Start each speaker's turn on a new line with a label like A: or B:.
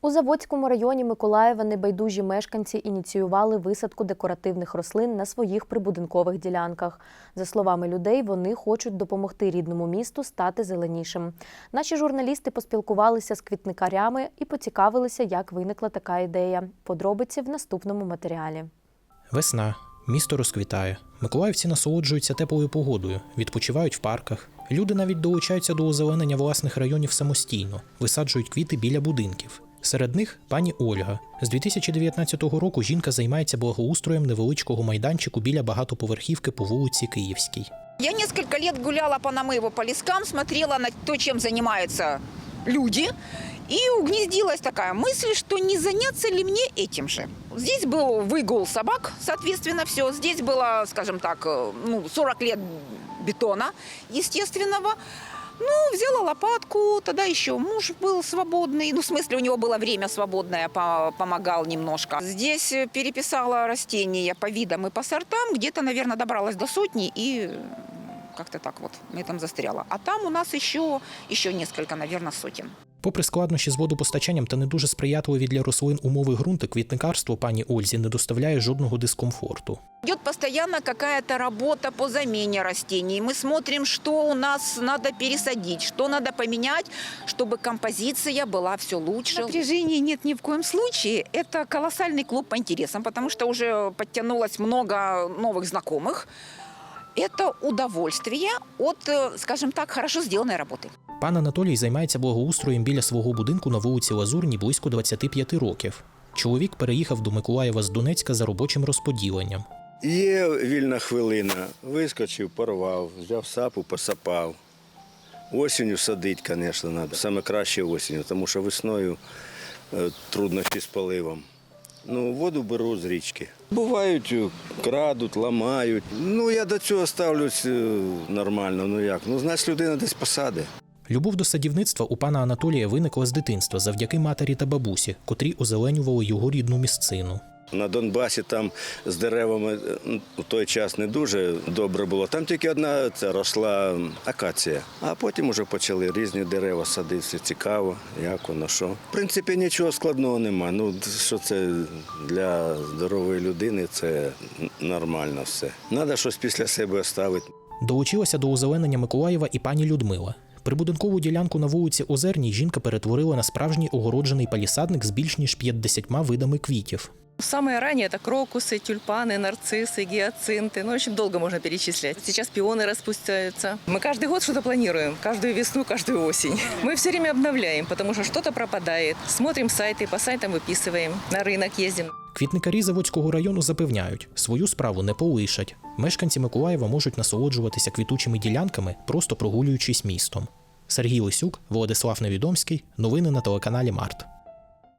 A: У Заводському районі Миколаєва небайдужі мешканці ініціювали висадку декоративних рослин на своїх прибудинкових ділянках. За словами людей, вони хочуть допомогти рідному місту стати зеленішим. Наші журналісти поспілкувалися з квітникарями і поцікавилися, як виникла така ідея. Подробиці в наступному матеріалі.
B: Весна. Місто розквітає. Миколаївці насолоджуються теплою погодою, відпочивають в парках. Люди навіть долучаються до озеленення власних районів самостійно, висаджують квіти біля будинків. Серед них пані Ольга. З 2019 року жінка займається благоустроєм невеличкого майданчику біля багатоповерхівки по вулиці Київській.
C: Я несколько лет гуляла по Намыву по лескам, смотрела на то, чем занимаются люди. И угнездилась такая мысль, что не заняться ли мне этим же. Здесь был выгул собак, соответственно, все. Здесь было, скажем так, э, ну, 40 лет бетона естественного. Ну, взяла лопатку, тогда еще муж был свободный. Ну, в смысле, у него было время свободное, по- помогал немножко. Здесь э, переписала растения по видам и по сортам. Где-то, наверное, добралась до сотни и как-то так вот на этом застряла. А там у нас еще, еще несколько, наверное, сотен.
B: Попри складнощі з водопостачанням та не дуже сприятливі для рослин умови ґрунту, квітникарство пані Ользі не доставляє жодного дискомфорту.
C: Идет постоянно какая-то работа по замене растений. Мы смотрим, что у нас надо пересадить, что надо поменять, чтобы композиция была все лучше. Напряжения нет ни в коем случае. Это колоссальный клуб по интересам, потому что уже подтянулось много новых знакомых. Это удовольствие от, э, скажем так, хорошо сделанной работы.
B: Пан Анатолій займається благоустроєм біля свого будинку на вулиці Лазурній близько 25 років. Чоловік переїхав до Миколаєва з Донецька за робочим розподіленням.
D: Є вільна хвилина. Вискочив, порвав, взяв сапу, посапав. Осінню садити, звісно, треба. Саме краще осінню, тому що весною е, труднощі з поливом. Ну, воду беру з річки. Бувають, е, крадуть, ламають. Ну, я до цього ставлюсь е, нормально. Ну як? Ну, значить, людина десь посади.
B: Любов до садівництва у пана Анатолія виникла з дитинства завдяки матері та бабусі, котрі озеленювали його рідну місцину.
D: На Донбасі там з деревами у той час не дуже добре було. Там тільки одна це росла акація. А потім вже почали різні дерева садити. Все цікаво, як воно що. В принципі, нічого складного нема. Ну що це для здорової людини, це нормально все. Треба щось після себе оставити.
B: Долучилася до озеленення Миколаєва і пані Людмила. Прибудинкову ділянку на вулиці Озерній жінка перетворила на справжній огороджений палісадник з більш ніж 50 видами квітів.
E: Самые ранние это крокусы, тюльпаны, нарциссы, гиацинты. Ну, очень долго можно перечислять. Сейчас пионы распускаются. Мы каждый год что-то планируем. Каждую весну, каждую осень. Мы все время обновляем, потому что что-то пропадает. Смотрим сайты, по сайтам выписываем. На рынок ездим.
B: Квітникарі Заводського району запевняють, свою справу не полишать. Мешканці Миколаєва можуть насолоджуватися квітучими ділянками, просто прогулюючись містом. Сергій Лисюк, Владислав Невідомський. Новини на телеканалі Март.